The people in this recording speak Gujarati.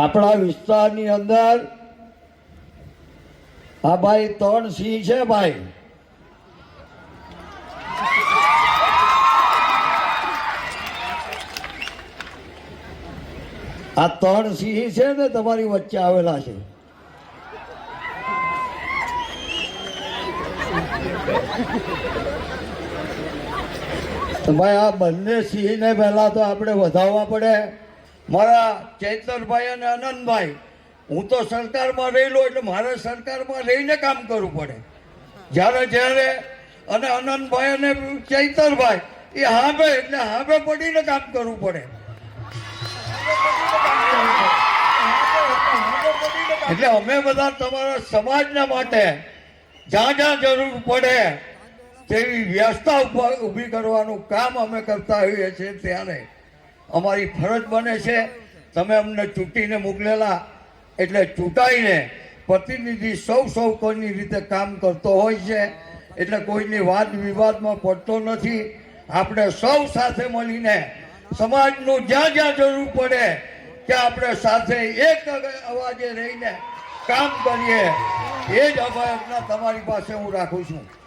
આપણા વિસ્તારની અંદર આ ભાઈ ત્રણ સિંહ છે ભાઈ. આ ત્રણ સિંહ છે ને તમારી વચ્ચે આવેલા છે. તો ભાઈ આ બંને સિંહને પહેલા તો આપણે વધાવવા પડે. મારા ચૈતરભાઈ અને આનંદભાઈ હું તો સરકારમાં રહેલો એટલે મારે સરકારમાં રહીને કામ કરવું પડે. જ્યારે જ્યારે અને આનંદભાઈ અને ચૈતરભાઈ, એ હાંભે એટલે હાંભે પડીને કામ કરવું પડે. એટલે અમે બધા તમારા સમાજના માટે જ્યાં જ્યાં જરૂર પડે તેવી વ્યવસ્થા ઊભી કરવાનું કામ અમે કરતા હોઈએ છીએ ત્યારે. અમારી ફરજ બને છે, તમે અમને ચૂંટીને મોકલેલા, એટલે ચૂંટાઈને પ્રતિનિધિ સૌ સૌ કોઈની રીતે કામ કરતો હોય છે, એટલે કોઈની વાદ વિવાદમાં પડતો નથી. આપણે સૌ સાથે મળીને સમાજનું જ્યાં જ્યાં જરૂર પડે, ત્યાં આપણે સાથે એક અવાજે રહીને કામ કરીએ. એ જ અભયના તમારી પાસે હું રાખું છું.